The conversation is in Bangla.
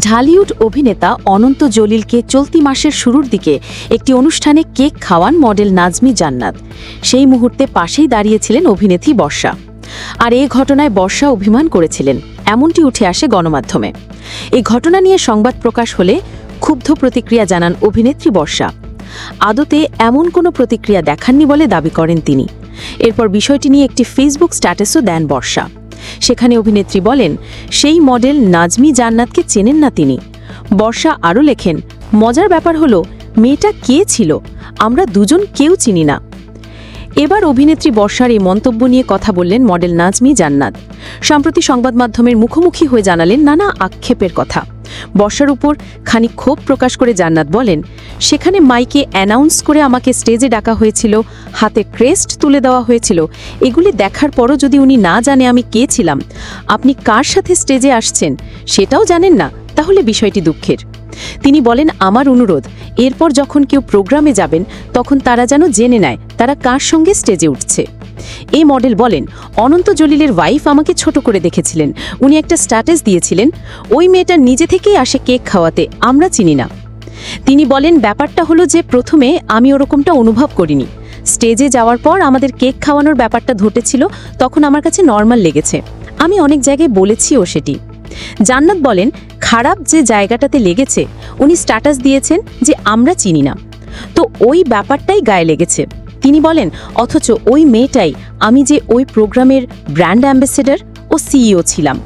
ঢালিউড অভিনেতা অনন্ত জলিলকে চলতি মাসের শুরুর দিকে একটি অনুষ্ঠানে কেক খাওয়ান মডেল নাজমি জান্নাত। সেই মুহূর্তে পাশেই দাঁড়িয়েছিলেন অভিনেত্রী বর্ষা। আর এই ঘটনায় বর্ষা অভিমান করেছিলেন, এমনটি উঠে আসে গণমাধ্যমে। এই ঘটনা নিয়ে সংবাদ প্রকাশ হলে ক্ষুব্ধ প্রতিক্রিয়া জানান অভিনেত্রী বর্ষা। আদতে এমন কোনো প্রতিক্রিয়া দেখাননি বলে দাবি করেন তিনি। এরপর বিষয়টি নিয়ে একটি ফেসবুক স্ট্যাটাসও দেন বর্ষা। সেখানে অভিনেত্রী বলেন, সেই মডেল নাজমি জান্নাতকে চেনেন না তিনি। বর্ষা আরও লেখেন, মজার ব্যাপার হলো, মেয়েটা কে ছিল? আমরা দুজন কেউ চিনি না। এবার অভিনেত্রী বর্ষার এই মন্তব্য নিয়ে কথা বললেন মডেল নাজমি জান্নাত। সম্প্রতি সংবাদ মাধ্যমের মুখোমুখি হয়ে জানালেন নানা আক্ষেপের কথা। বর্ষার উপর খানিক ক্ষোভ প্রকাশ করে জান্নাত বলেন, সেখানে মাইকে অ্যানাউন্স করে আমাকে স্টেজে ডাকা হয়েছিল, হাতে ক্রেস্ট তুলে দেওয়া হয়েছিল। এগুলি দেখার পরও যদি উনি না জানে আমি কে ছিলাম, আপনি কার সাথে স্টেজে আসছেন, সেটাও জানেন না। তাহলে বিষয়টি দুঃখের। তিনি বলেন, আমার অনুরোধ, এরপর যখন কেউ প্রোগ্রামে যাবেন, তখন তারা যেন জেনে নেয়, তারা কার সঙ্গে স্টেজে উঠছে। এই মডেল বলেন, অনন্ত জলিলের ওয়াইফ আমাকে ছোট করে দেখেছিলেন। উনি একটা স্ট্যাটাস দিয়েছিলেন, ওই মেয়েটা নিজে থেকেই আসে কেক খাওয়াতে, আমরা চিনি না। তিনি বলেন, ব্যাপারটা হলো যে প্রথমে আমি ওরকমটা অনুভব করিনি। স্টেজে যাওয়ার পর আমাদের কেক খাওয়ানোর ব্যাপারটা ঘটেছিল, তখন আমার কাছে নর্মাল লেগেছে। আমি অনেক জায়গায় বলেছিও সেটি। জান্নাত বলেন খারাপ যে জায়গাটাতে লেগেছে, উনি স্ট্যাটাস দিয়েছেন যে আমরা চিনি না। তো ওই ব্যাপারটাই গায়ে লেগেছে। তিনি বলেন, অথচ ওই মেয়েটাই আমি যে ওই প্রোগ্রামের ব্র্যান্ড অ্যাম্বাসেডর ও সিইও ছিলাম।